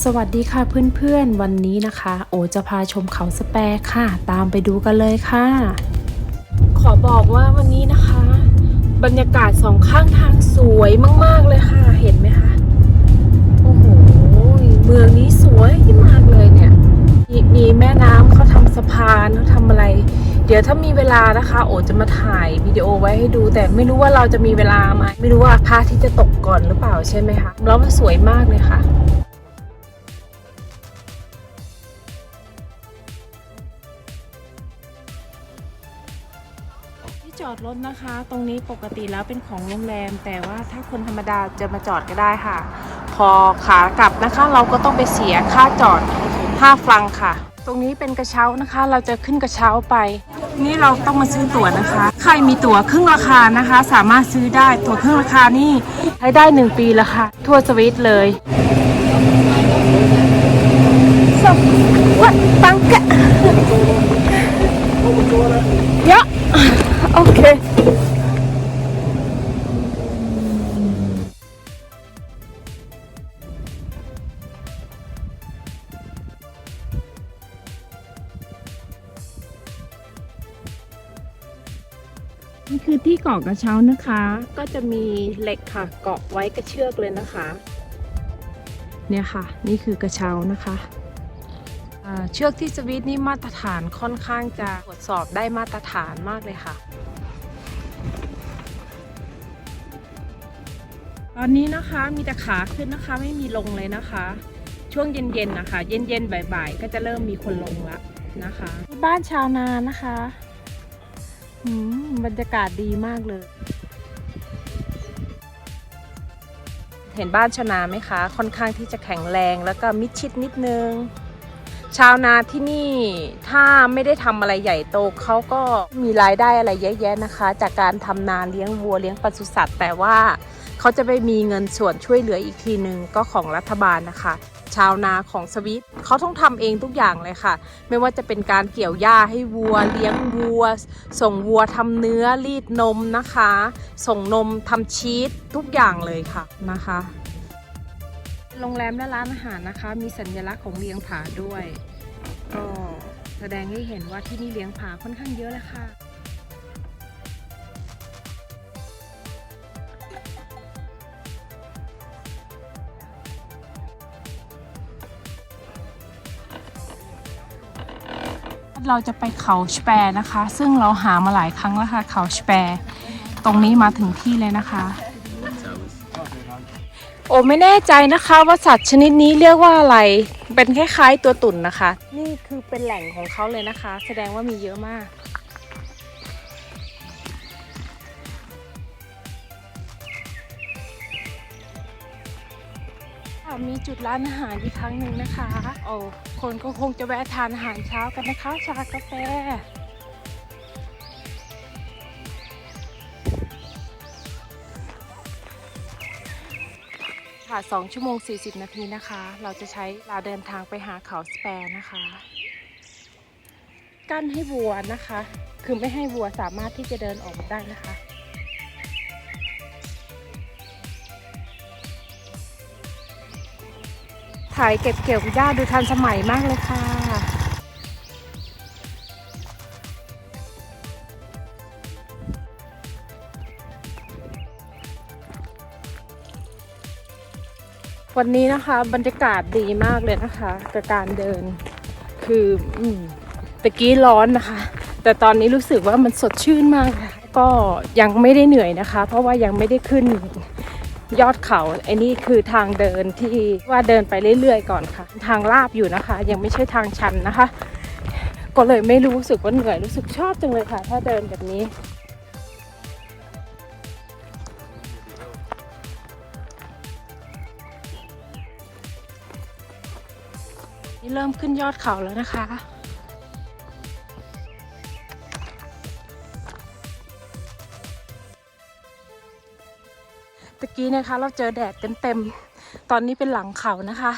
สวัสดีค่ะเพื่อนๆ วันนี้นะคะ โอจะพาชมเขาสแปร์ค่ะ ตามไปดูกันเลยค่ะ ขอบอกว่าวันนี้นะคะ บรรยากาศสองข้างทางสวยมากๆเลยค่ะ เห็นไหมคะโอ้โหเมืองนี้สวยมากเลยเนี่ยมีมีแม่น้ำเขาทำสะพานเขาทำอะไร เดี๋ยวถ้ามีเวลานะคะ โอจะมาถ่ายวิดีโอไว้ให้ดู แต่ไม่รู้ว่าเราจะมีเวลาไหมไม่รู้ว่าพระอาทิตย์จะตกก่อนหรือเปล่าใช่ไหมคะแล้วมันสวยมากเลยค่ะ อดรถนะคะ ตรงนี้ปกติแล้วเป็นของโรงแรม แต่ว่าถ้าคนธรรมดาจะมาจอดก็ได้ค่ะ พอขากลับนะคะ เราก็ต้องไปเสียค่าจอด5ฟรังค่ะ ตรงนี้เป็นกระเช้านะคะ เราจะขึ้นกระเช้าไป นี่เราต้องมาซื้อตั๋วนะคะ ใครมีตั๋วครึ่งราคานะคะ สามารถซื้อได้ตั๋วครึ่งราคานี่ใช้ได้ 1 ปีแล้วค่ะ ทั่วสวิตเลยสวัสดีตังกะเยอะ โอเค นี่คือที่เกาะกระเช้านะคะ ก็จะมีเหล็กค่ะเกาะไว้กระเชือกเลยนะคะ เนี่ยค่ะ นี่คือกระเช้านะคะอ่า เชือกที่สวิตนี่มาตรฐานค่อนข้างจะตรวจสอบได้มาตรฐานมากเลยค่ะ ตอนนี้นะคะมีแต่ขาขึ้นนะคะไม่มีลงเลยนะคะ ช่วงเย็นๆนะคะ เย็นๆบ่ายๆ ก็จะเริ่มมีคนลงละนะคะ บ้านชาวนานะคะอืมบรรยากาศดีมากเลย เห็นบ้านชาวนาไหมคะ ค่อนข้างที่จะแข็งแรงแล้วก็มิดชิดนิดนึง ชาวนาที่นี่ถ้าไม่ได้ทำอะไรใหญ่โตเขาก็มีรายได้อะไรเยอะแยะนะคะ จากการทำนาเลี้ยงวัวเลี้ยงปศุสัตว์ แต่ว่าเขาจะไปมีเงินส่วนช่วยเหลืออีกทีหนึ่งก็ของรัฐบาลนะคะ ชาวนาของสวิตเขาต้องทำเองทุกอย่างเลยค่ะ ไม่ว่าจะเป็นการเกี่ยวหญ้าให้วัว เลี้ยงวัว ส่งวัวทำเนื้อรีดนมนะคะ ส่งนมทำชีสทุกอย่างเลยค่ะนะคะ โรงแรมและร้านอาหารนะคะ มีสัญลักษณ์ของเลี้ยงผาด้วย ก็แสดงให้เห็นว่าที่นี่เลี้ยงผาค่อนข้างเยอะเลยค่ะเราจะไปเขาชแปรนะคะ ซึ่งเราหามาหลายครั้งแล้วค่ะ เขาชแปรตรงนี้มาถึงที่เลยนะคะ โอ้ไม่แน่ใจนะคะว่าสัตว์ชนิดนี้เรียกว่าอะไร เป็นคล้ายๆตัวตุ่นนะคะ นี่คือเป็นแหล่งของเขาเลยนะคะ แสดงว่ามีเยอะมาก มีจุดร้านอาหารอีกครั้งหนึ่งนะคะ โอ้คนก็คงจะแวะทานอาหารเช้ากันนะคะ ชากาแฟ ค่ะ 2 ชั่วโมง 40 นาทีนะคะ เราจะใช้เวลาเดินทางไปหาเขาสแปร์นะคะ กั้นให้วัวนะคะ คือไม่ให้วัวสามารถที่จะเดินออกมาได้นะคะถ่ายเก็บเกี่ยวหญ้าดูทันสมัยมากเลยค่ะ วันนี้นะคะบรรยากาศดีมากเลยนะคะกับการเดิน คืออืมตะกี้ร้อนนะคะ แต่ตอนนี้รู้สึกว่ามันสดชื่นมากค่ะก็ยังไม่ได้เหนื่อยนะคะ เพราะว่ายังไม่ได้ขึ้นยอดเขาไอ้นี่คือทางเดินที่ว่าเดินไปเรื่อยๆก่อนค่ะ ทางลาบอยู่นะคะ ยังไม่ใช่ทางชันนะคะ ก็เลยไม่รู้สึกว่าเหนื่อยรู้สึกชอบจังเลยค่ะ ถ้าเดินแบบนี้ นี่เริ่มขึ้นยอดเขาแล้วนะคะ ตะกี้นะคะเราเจอแดดเต็มๆ ตอนนี้เป็นหลังเขานะคะ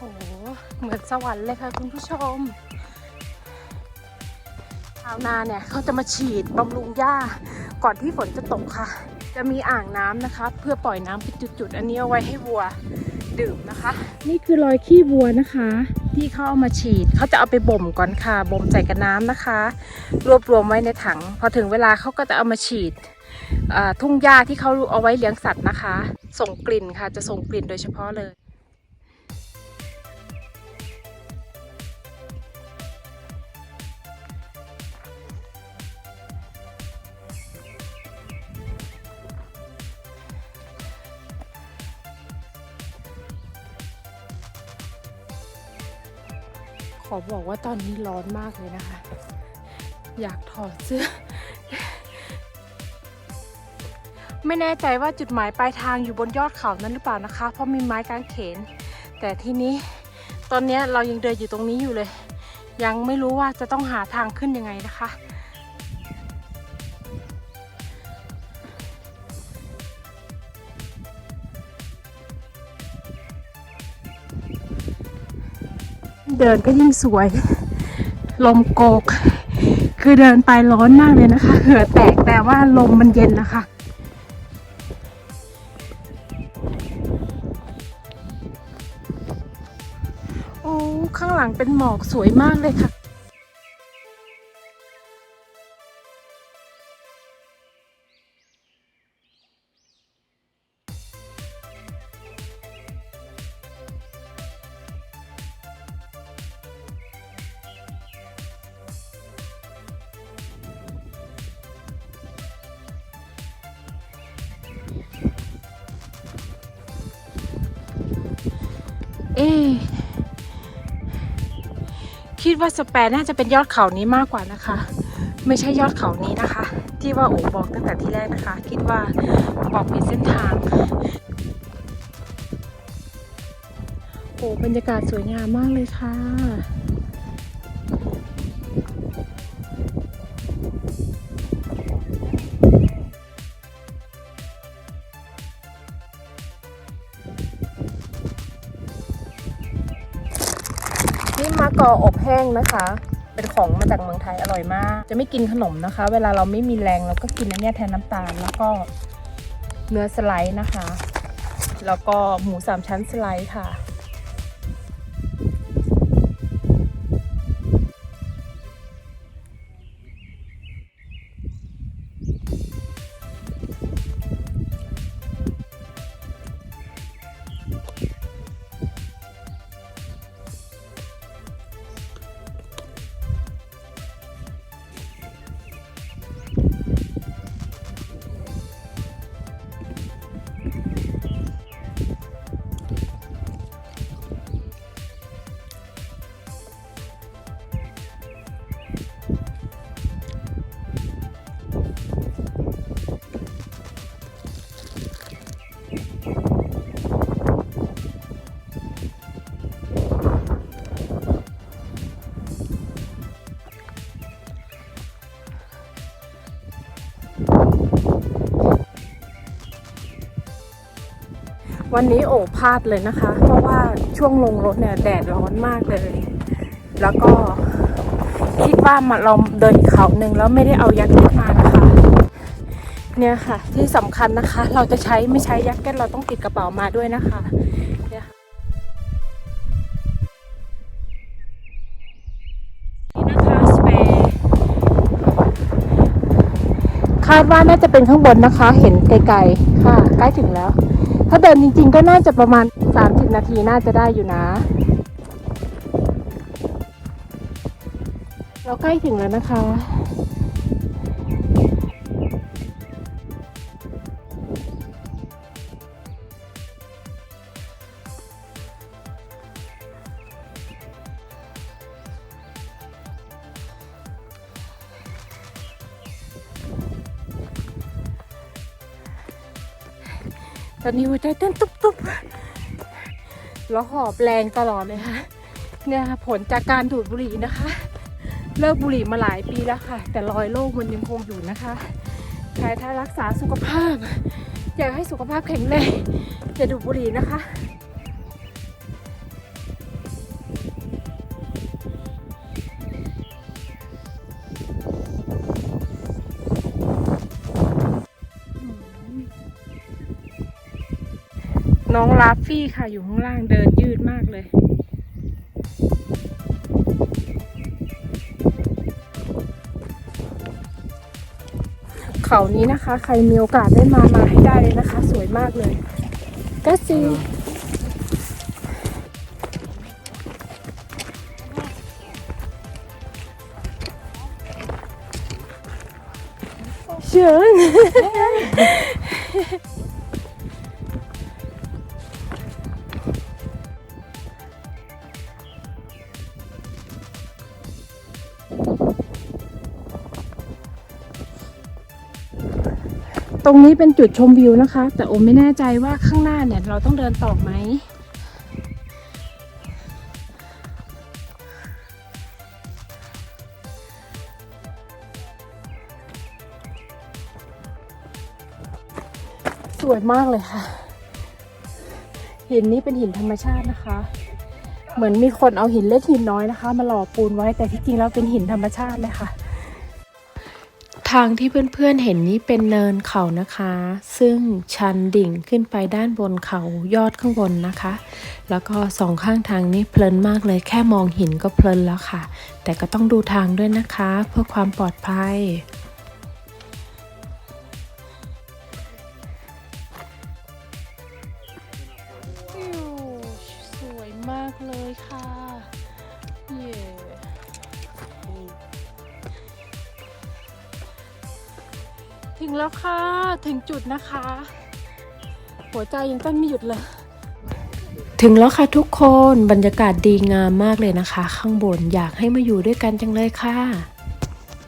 โอ้โหเหมือนสวรรค์เลยค่ะคุณผู้ชมชาวนาเนี่ยเขาจะมาฉีดบำรุงหญ้าก่อนที่ฝนจะตกค่ะ จะมีอ่างน้ำนะคะ เพื่อปล่อยน้ำเป็นจุดๆ อันนี้เอาไว้ให้วัวดื่มนะคะ นี่คือรอยขี้วัวนะคะ ที่เขาเอามาฉีดเขาจะเอาไปบ่มก่อนค่ะบ่มใส่กับน้ำนะคะ รวบรวมไว้ในถัง พอถึงเวลาเขาก็จะเอามาฉีดอ่าทุ่งหญ้าที่เขาเอาไว้เลี้ยงสัตว์นะคะ ส่งกลิ่นค่ะจะส่งกลิ่นโดยเฉพาะเลย อบอกว่าตอนนี้ร้อนมากเลยนะคะ อยากถอดเสื้อ ไม่แน่ใจว่าจุดหมายปลายทางอยู่บนยอดเขานั้นหรือเปล่านะคะ เพราะมีไม้กางเขน แต่ที่นี้ตอนนี้เรายังเดินอยู่ตรงนี้อยู่เลย ยังไม่รู้ว่าจะต้องหาทางขึ้นยังไงนะคะ เดินก็ยิ่งสวย ลมโกก คือเดินไปร้อนมากเลยนะคะเหือแตกแต่ว่าลมมันเย็นนะคะโอ้ข้างหลังเป็นหมอกสวยมากเลยค่ะ เอ๊คิดว่าสแปนน่าจะเป็นยอดเขานี้มากกว่านะคะ ไม่ใช่ยอดเขานี้นะคะ ที่ว่าโอ๋บอกตั้งแต่ที่แรกนะคะ คิดว่าบอกผิดเส้นทางโอ้บรรยากาศสวยงามมากเลยค่ะ ห้งนะคะ เป็นของมาจากเมืองไทยอร่อยมาก จะไม่กินขนมนะคะ เวลาเราไม่มีแรงเราก็กินอันเนี้ยแทนน้ำตาลแล้วก็เนื้อสไลด์นะคะ แล้วก็หมูสามชั้นสไลด์ค่ะ วันนี้โอพลาดเลยนะคะ เพราะว่าช่วงลงรถเนี่ยแดดร้อนมากเลย แล้วก็คิดว่ามาเราเดินเขาหนึ่งแล้วไม่ได้เอายัดเยียดมานะคะ เนี่ยค่ะ ที่สำคัญนะคะ เราจะใช้ไม่ใช้ยัดเก็ตเราต้องติดกระเป๋ามาด้วยนะคะเนี่ยค่ะนี่นะคะสเปรย์คาดว่าน่าจะเป็นข้างบนนะคะ เห็นไกลๆ ค่ะ ใกล้ถึงแล้ว ถ้าเดินจริง ๆ ก็น่าจะประมาณ 30 นาทีน่าจะได้อยู่นะ เราใกล้ถึงแล้วนะคะ ตอนนี้หัวใจเต้นตุ๊บๆแล้วหอบแรงตลอดเลยค่ะเนี่ยค่ะผลจากการดูดบุหรี่นะคะ เลิกบุหรี่มาหลายปีแล้วค่ะ แต่รอยโรคมันยังคงอยู่นะคะใครถ้ารักษาสุขภาพ อยากให้สุขภาพแข็งแรงอย่าดูดบุหรี่นะคะาฟฟี่ค่ะอยู่ข้างล่างเดินยืดมากเลยเขานี้นะคะ ใครมีโอกาสได้มามาให้ได้เลยนะคะ สวยมากเลยก็ซีเชิญ รงนี้เป็นจุดชมวิวนะคะ แต่โอมไม่แน่ใจว่าข้างหน้าเนี่ยเราต้องเดินต่อไหมสวยมากเลยค่ะ หินนี้เป็นหินธรรมชาตินะคะ เหมือนมีคนเอาหินเล็กหินน้อยนะคะ มาหล่อปูนไว้แต่ที่จริงแล้วเป็นหินธรรมชาติเลยค่ะ ทางที่เพื่อนๆเห็นนี้เป็นเนินเขานะคะ ซึ่งชันดิ่งขึ้นไปด้านบนเขายอดข้างบนนะคะ แล้วก็สองข้างทางนี้เพลินมากเลยแค่มองหินก็เพลินแล้วค่ะ แต่ก็ต้องดูทางด้วยนะคะ เพื่อความปลอดภัย ค่ะ ถึงจุดนะคะ หัวใจยังเต้นไม่หยุดเลย ถึงแล้วค่ะทุกคนบรรยากาศดีงามมากเลยนะคะ ข้างบนอยากให้มาอยู่ด้วยกันจังเลยค่ะ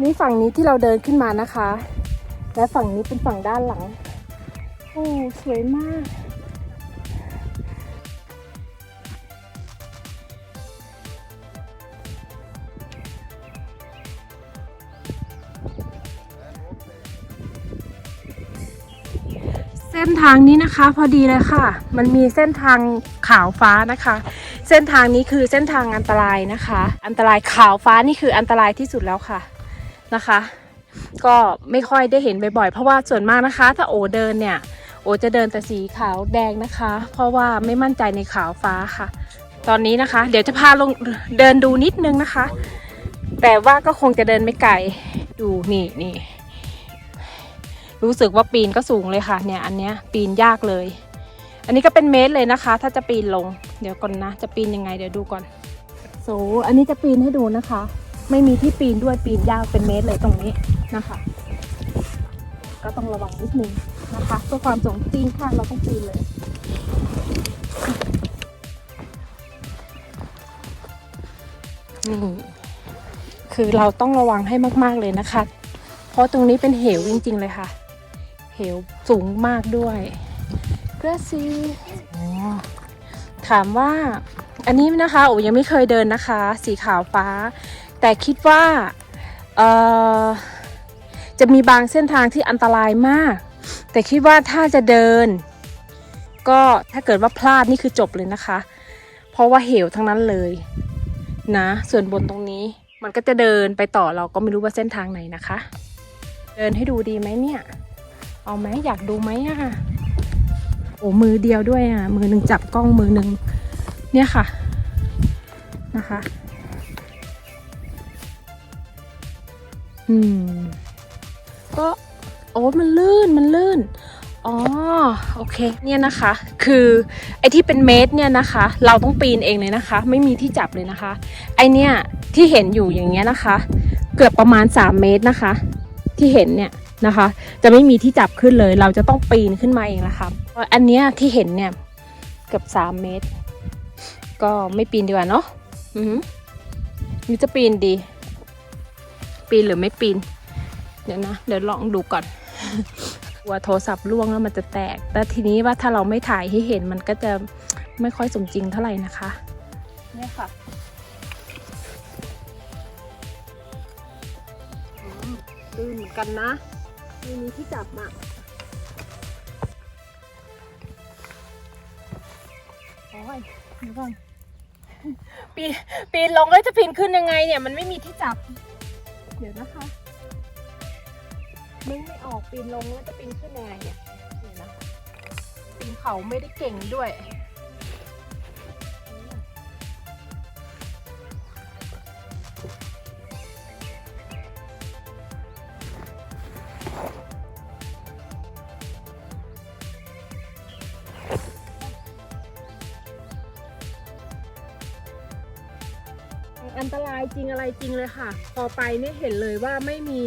นี่ฝั่งนี้ที่เราเดินขึ้นมานะคะ และฝั่งนี้เป็นฝั่งด้านหลัง โอ้สวยมาก ส้นทางนี้นะคะ พอดีเลยค่ะ มันมีเส้นทางขาวฟ้านะคะ เส้นทางนี้คือเส้นทางอันตรายนะคะ อันตรายขาวฟ้านี่คืออันตรายที่สุดแล้วค่ะนะคะ ก็ไม่ค่อยได้เห็นบ่อยๆเพราะว่าส่วนมากนะคะ ถ้าโอเดินเนี่ย โอจะเดินแต่สีขาวแดงนะคะ เพราะว่าไม่มั่นใจในขาวฟ้าค่ะ ตอนนี้นะคะ เดี๋ยวจะพาลงเดินดูนิดนึงนะคะ แต่ว่าก็คงจะเดินไม่ไกลดูนี่นี่ รู้สึกว่าปีนก็สูงเลยค่ะเนี่ยอันเนี้ยปีนยากเลย อันนี้ก็เป็นเมตรเลยนะคะ ถ้าจะปีนลง เดี๋ยวก่อนนะ จะปีนยังไงเดี๋ยวดูก่อนโซอันนี้จะปีนให้ดูนะคะ ไม่มีที่ปีนด้วยปีนยากเป็นเมตรเลยตรงนี้นะคะ ก็ต้องระวังนิดนึงนะคะเพื่อความสมจริงข้างเราต้องปีนเลยนี่คือเราต้องระวังให้มาก ๆ เลยนะคะ เพราะตรงนี้เป็นเหวจริง ๆ เลยค่ะ เหวสูงมากด้วยเกรซีอ๋อถามว่าอันนี้นะคะโอ้ยังไม่เคยเดินนะคะ สีขาวฟ้า แต่คิดว่าเอ่อจะมีบางเส้นทางที่อันตรายมาก แต่คิดว่าถ้าจะเดิน ก็ถ้าเกิดว่าพลาดนี่คือจบเลยนะคะ เพราะว่าเหวทั้งนั้นเลยนะ ส่วนบนตรงนี้มันก็จะเดินไปต่อเราก็ไม่รู้ว่าเส้นทางไหนนะคะ เดินให้ดูดีไหมเนี่ย เอาไหมอยากดูไหมอะโอ้มือเดียวด้วยอะมือหนึ่งจับกล้องมือหนึ่งเนี่ยค่ะนะคะ อืม ก็โอ้มันลื่นมันลื่นอ๋อโอเคเนี่ยนะคะ คือไอ้ที่เป็นเมตรเนี่ยนะคะ เราต้องปีนเองเลยนะคะ ไม่มีที่จับเลยนะคะ ไอเนี่ยที่เห็นอยู่อย่างเงี้ยนะคะ เกือบประมาณ 3 เมตรนะคะ ที่เห็นเนี่ย นะคะ จะไม่มีที่จับขึ้นเลย เราจะต้องปีนขึ้นมาเองนะคะเพราะอันเนี้ยที่เห็นเนี่ยเกือบ3เมตร ก็ไม่ปีนดีกว่าเนาะอือหือนี่จะปีนดี ปีนหรือไม่ปีน เดี๋ยวนะเดี๋ยวลองดูก่อนกลัวโทรศัพท์ล่วงแล้วมันจะแตก แต่ทีนี้ว่าถ้าเราไม่ถ่ายให้เห็นมันก็จะไม่ค่อยสมจริงเท่าไหร่นะคะเนี่ยค่ะอืมลื่นเหมือนกันนะ ไม่มีที่จับอะโอ้ยเดี๋ยวก่อนปีปีนลงแล้วจะปีนขึ้นยังไงเนี่ย มันไม่มีที่จับ เดี๋ยวนะคะมึงไม่ออกปีนลงแล้วจะปีนขึ้นยังไงเนี่ยเดี๋ยวนะปีนเขาไม่ได้เก่งด้วย อะไรจริงเลยค่ะ พอไปเนี่ยเห็นเลยว่าไม่มี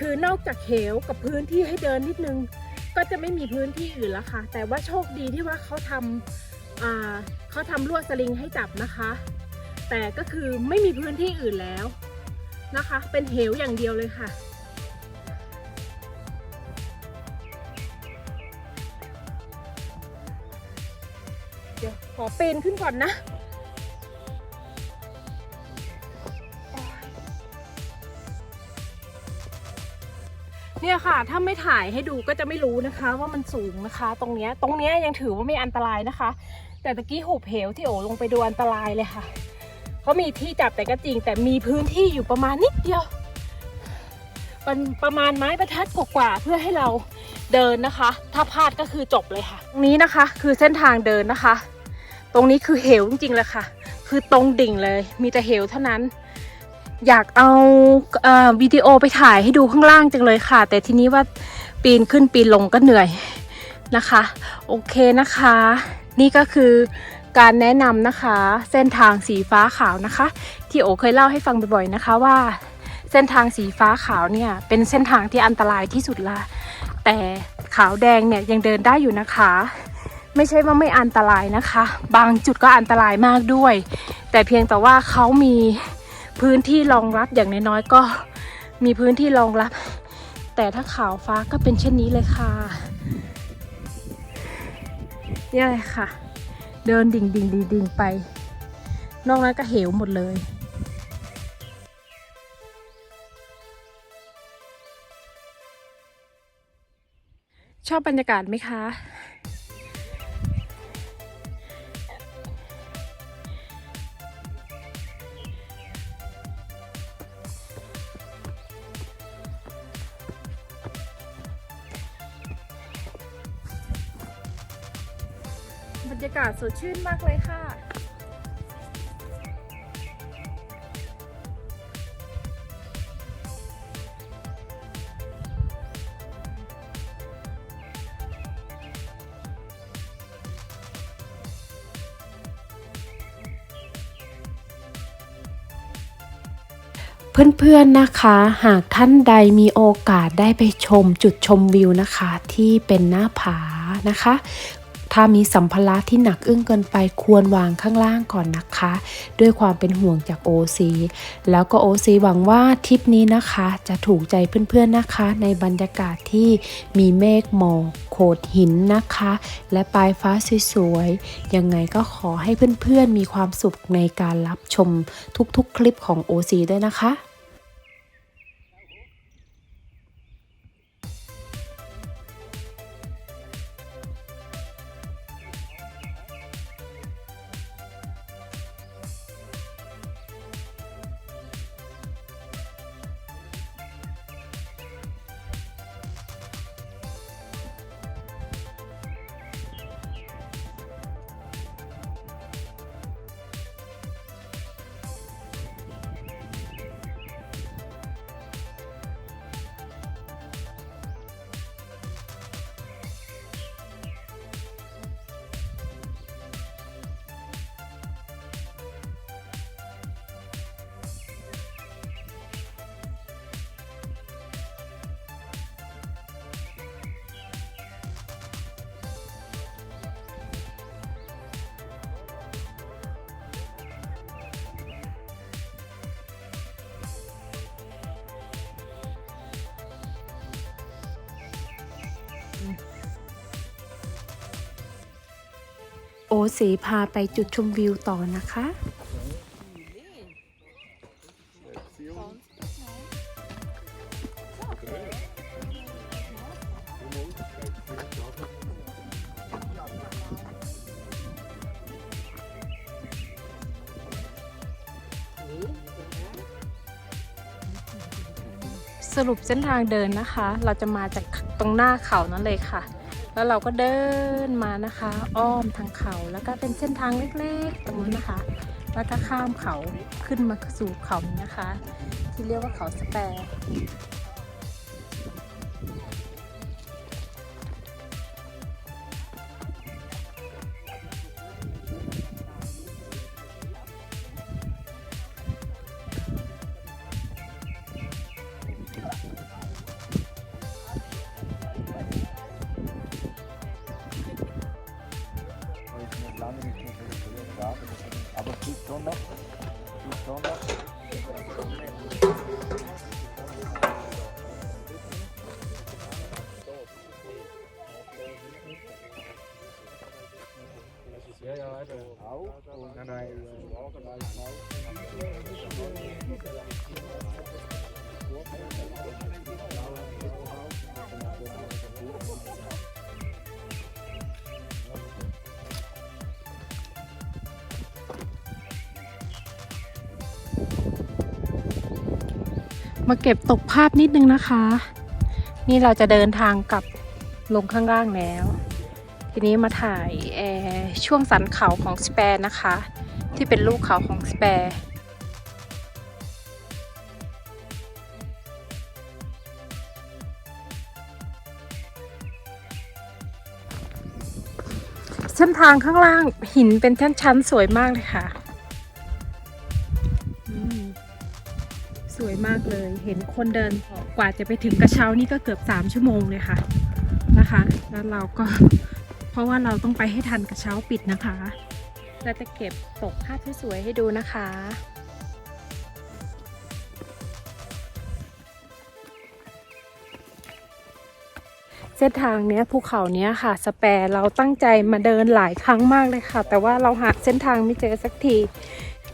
คือนอกจากเหวกับพื้นที่ให้เดินนิดนึง ก็จะไม่มีพื้นที่อื่นแล้วค่ะ แต่ว่าโชคดีที่ว่าเขาทำเขาทำลวดสลิงให้จับนะคะ แต่ก็คือไม่มีพื้นที่อื่นแล้วนะคะ เป็นเหวอย่างเดียวเลยค่ะเดี๋ยวขอปีนขึ้นก่อนนะ เนี่ยค่ะ ถ้าไม่ถ่ายให้ดูก็จะไม่รู้นะคะ ว่ามันสูงนะคะ ตรงเนี้ยตรงเนี้ยยังถือว่าไม่อันตรายนะคะ แต่ตะกี้หุบเหวที่โอลงไปดูอันตรายเลยค่ะเขามีที่จับแต่ก็จริง แต่มีพื้นที่อยู่ประมาณนิดเดียวเป็นประมาณไม้บรรทัดกว่าเพื่อให้เราเดินนะคะ ถ้าพลาดก็คือจบเลยค่ะ ตรงนี้นะคะคือเส้นทางเดินนะคะ ตรงนี้คือเหวจริงๆเลยค่ะ คือตรงดิ่งเลย มีแต่เหวเท่านั้น อยากเอาเอ่อวิดีโอไปถ่ายให้ดูข้างล่างจังเลยค่ะ แต่ทีนี้ว่าปีนขึ้นปีนลงก็เหนื่อยนะคะ โอเคนะคะ นี่ก็คือการแนะนำนะคะ เส้นทางสีฟ้าขาวนะคะ ที่โอเคยเล่าให้ฟังบ่อยๆนะคะว่า เส้นทางสีฟ้าขาวเนี่ยเป็นเส้นทางที่อันตรายที่สุดละแต่ขาวแดงเนี่ยยังเดินได้อยู่นะคะ ไม่ใช่ว่าไม่อันตรายนะคะ บางจุดก็อันตรายมากด้วย แต่เพียงแต่ว่าเขามี พื้นที่รองรับอย่างน้อยๆก็มีพื้นที่รองรับ แต่ถ้าขาวฟ้าก็เป็นเช่นนี้เลยค่ะนี่เลยค่ะ เดินดิ่งดิ่งดิ่งดิ่งไป นอกนั้นก็เหวหมดเลยชอบบรรยากาศไหมคะ บรรยากาศสดชื่นมากเลยค่ะ เพื่อนๆนะคะ หากท่านใดมีโอกาสได้ไปชมจุดชมวิวนะคะ ที่เป็นหน้าผานะคะ ถ้ามีสัมภาระที่หนักอึ้งเกินไปควรวางข้างล่างก่อนนะคะ ด้วยความเป็นห่วงจากโอซีแล้วก็โอซีหวังว่าทริปนี้นะคะ จะถูกใจเพื่อนๆนะคะ ในบรรยากาศที่มีเมฆหมอกโขดหินนะคะ และปลายฟ้าสวยๆยังไงก็ขอให้เพื่อนๆมีความสุขในการรับชมทุกๆ คลิปของ OC ด้วยนะคะ โอสีพาไปจุดชมวิวต่อนะคะ สรุปเส้นทางเดินนะคะ เราจะมาจากตรงหน้าเขานั่นเลยค่ะ แล้วเราก็เดินมานะคะ อ้อมทางเขาแล้วก็เป็นเส้นทางเล็กๆ ตรงนี้นะคะแล้วก็ข้ามเขาขึ้นมาสู่เขานี้นะคะ ที่เรียกว่าเขาสแปร มาเก็บตกภาพนิดนึงนะคะ นี่เราจะเดินทางกลับลงข้างล่างแล้ว ทีนี้มาถ่ายแอร์ช่วงสันเขาของสเปร์นะคะ ที่เป็นลูกเขาของสเปร์เส้นทางข้างล่างหินเป็นชั้นๆสวยมากเลยค่ะ สวยมากเลย เห็นคนเดินกว่าจะไปถึงกระเช้านี่ก็เกือบ3ชั่วโมงเลยค่ะนะคะ แล้วเราก็เพราะว่าเราต้องไปให้ทันกระเช้าปิดนะคะ เราจะเก็บตกภาพที่สวยให้ดูนะคะ เส้นทางเนี้ยภูเขาเนี้ยค่ะ สแปรเราตั้งใจมาเดินหลายครั้งมากเลยค่ะ แต่ว่าเราหาเส้นทางไม่เจอสักที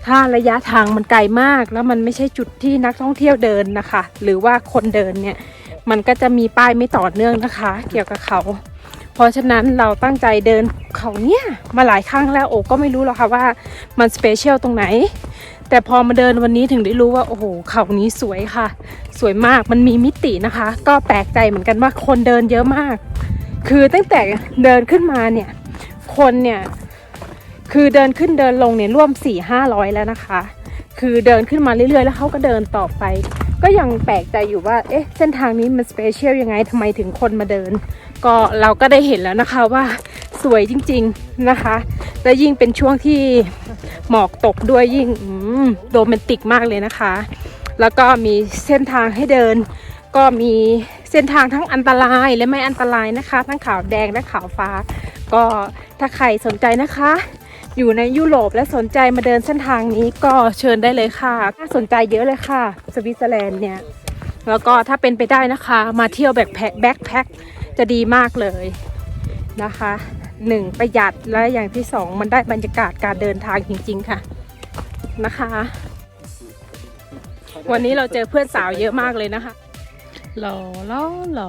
ถ้าระยะทางมันไกลมาก แล้วมันไม่ใช่จุดที่นักท่องเที่ยวเดินนะคะ หรือว่าคนเดินเนี่ย มันก็จะมีป้ายไม่ต่อเนื่องนะคะ เกี่ยวกับเขา เพราะฉะนั้นเราตั้งใจเดินเขาเนี่ยมาหลายครั้งแล้วโอ้ก็ไม่รู้หรอกค่ะว่ามันสเปเชียลตรงไหน แต่พอมาเดินวันนี้ถึงได้รู้ว่าโอ้โหเขานี้สวยค่ะ สวยมากมันมีมิตินะคะ ก็แปลกใจเหมือนกันว่าคนเดินเยอะมาก คือตั้งแต่เดินขึ้นมาเนี่ยคนเนี่ยคือเดินขึ้นเดินลงเนี่ยร่วม4ี่ห้าร้อยแล้วนะคะ คือเดินขึ้นมาเรื่อยๆ แล้วเขาก็เดินต่อไป ก็ยังแปลกใจอยู่ว่า เอ๊ะ เส้นทางนี้มันสเปเชียลยังไงทำไมถึงคนมาเดิน ก็เราก็ได้เห็นแล้วนะคะว่าสวยจริงๆนะคะ และยิ่งเป็นช่วงที่หมอกตกด้วยยิ่งอืมโรแมนติกมากเลยนะคะ แล้วก็มีเส้นทางให้เดิน ก็มีเส้นทางทั้งอันตรายและไม่อันตรายนะคะ ทั้งขาวแดงและขาวฟ้า ก็ถ้าใครสนใจนะคะ อยู่ในยุโรปและสนใจมาเดินเส้นทางนี้ก็เชิญได้เลยค่ะน่าสนใจเยอะเลยค่ะ สวิตเซอร์แลนด์เนี่ยแล้วก็ถ้าเป็นไปได้นะคะ มาเที่ยวแบ็คแพ็คแบ็คแพ็ค จะดีมากเลยนะคะหนึ่งประหยัดและอย่างที่สองมันได้บรรยากาศการเดินทางจริง ๆ ค่ะนะคะ วันนี้เราเจอเพื่อนสาวเยอะมากเลยนะคะหล่อหล่อหล่อ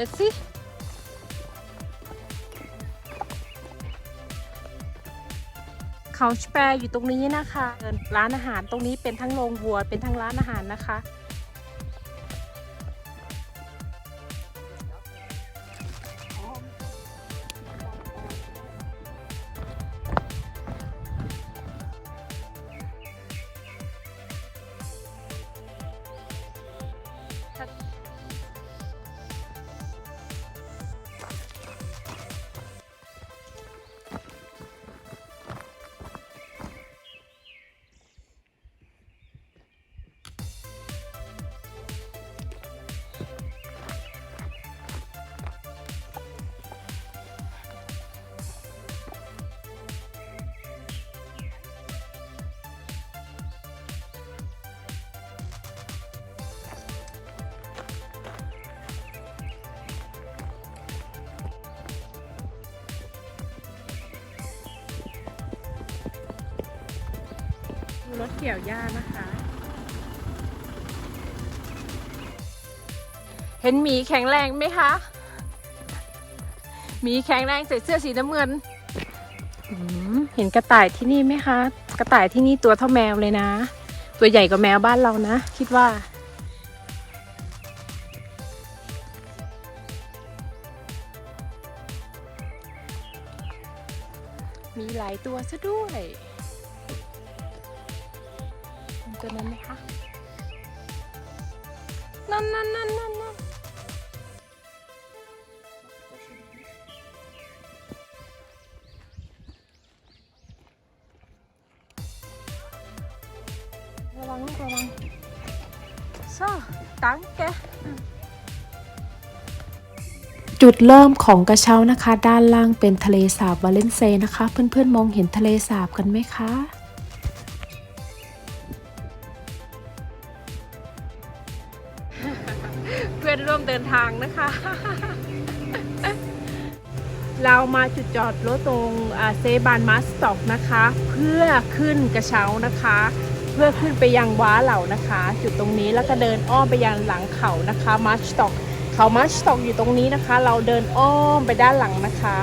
Let's see. เขาแปรอยู่ตรงนี้นะคะเดินร้านอาหารตรงนี้เป็นทั้งโรงวัว เป็นทั้งร้านอาหารนะคะ รถเกี่ยวหญ้านะคะ เห็นหมีแข็งแรงไหมคะหมีแข็งแรงใส่เสื้อสีน้ำเงินอืมเห็นกระต่ายที่นี่ไหมคะ กระต่ายที่นี่ตัวเท่าแมวเลยนะ ตัวใหญ่กว่าแมวบ้านเรานะ คิดว่า มีหลายตัวซะด้วย วังลูกระวัง so danke จุดเริ่มของกระเช้านะคะ ด้านล่างเป็นทะเลสาบวาเลนเซนะคะ เพื่อนๆมองเห็นทะเลสาบกันไหมคะเพื่อนร่วมเดินทางนะคะ เรามาจุดจอดรถตรงอ่าเซบานมาสตอกนะคะ เพื่อขึ้นกระเช้านะคะเพื่อขึ้นไปยังว้าเหล่านะคะ จุดตรงนี้แล้วก็เดินอ้อมไปยังหลังเขานะคะมาสตอกเขามาสตอกอยู่ตรงนี้นะคะ เราเดินอ้อมไปด้านหลังนะคะ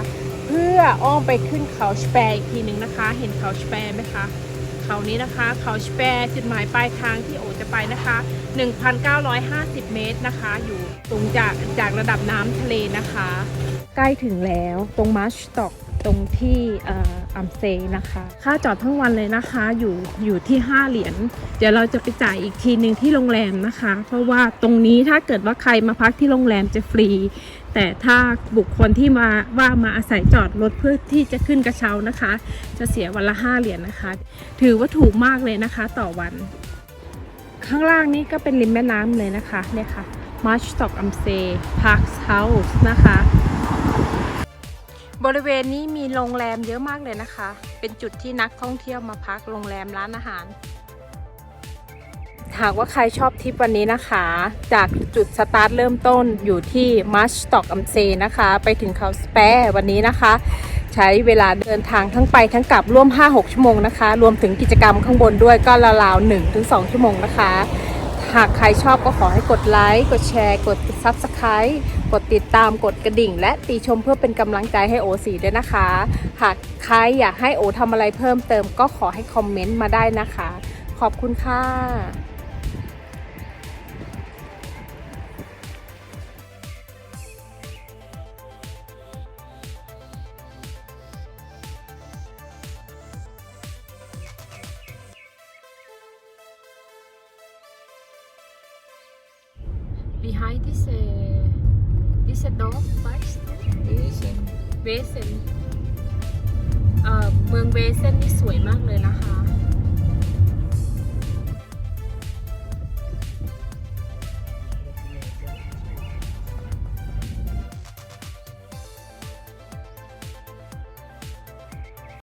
เพื่ออ้อมไปขึ้นเขาสแปรอีกทีหนึ่งนะคะ เห็นเขาสแปรไหมคะเขานี้นะคะเขาสแปรจุดหมายปลายทางที่โอจะไปนะคะ 1,950 เมตรนะคะ อยู่ตรงจากจากระดับน้ำทะเลนะคะ ใกล้ถึงแล้วตรงมาร์ชตอก ตรงที่อ,อัมเซนะคะ ค่าจอดทั้งวันเลยนะคะอยู่อยู่ที่ 5 เหรียญเดี๋ยวเราจะไปจ่ายอีกทีหนึ่งที่โรงแรมนะคะ เพราะว่าตรงนี้ถ้าเกิดว่าใครมาพักที่โรงแรมจะฟรี แต่ถ้าบุคคลที่มาว่ามาอาศัยจอดรถเพื่อที่จะขึ้นกระเช้านะคะ จะเสียวันละ 5 เหรียญนะคะ ถือว่าถูกมากเลยนะคะต่อวัน ข้างล่างนี้ก็เป็นริมแม่น้ำเลยนะคะเนี่ยค่ะ March Stock a m s e Park House นะคะ บริเวณนี้มีโรงแรมเยอะมากเลยนะคะ เป็นจุดที่นักท่องเที่ยวมาพักโรงแรมร้านอาหาร หากว่าใครชอบทริปวันนี้นะคะ จากจุดสตาร์ทเริ่มต้นอยู่ที่ March Stock a m s e นะคะ ไปถึงเขาสแปรวันนี้นะคะ ใช้เวลาเดินทางทั้งไปทั้งกลับร่วม 5-6 ชั่วโมงนะคะ รวมถึงกิจกรรมข้างบนด้วยก็ราวๆ1-2 ชั่วโมงนะคะ หากใครชอบก็ขอให้กดไลค์กดแชร์ กด Subscribe กดติดตามกดกระดิ่ง และตีชมเพื่อเป็นกำลังใจให้โอสีด้วยนะคะ หากใครอยากให้โอทำอะไรเพิ่มเติมก็ขอให้คอมเมนต์มาได้นะคะ ขอบคุณค่ะ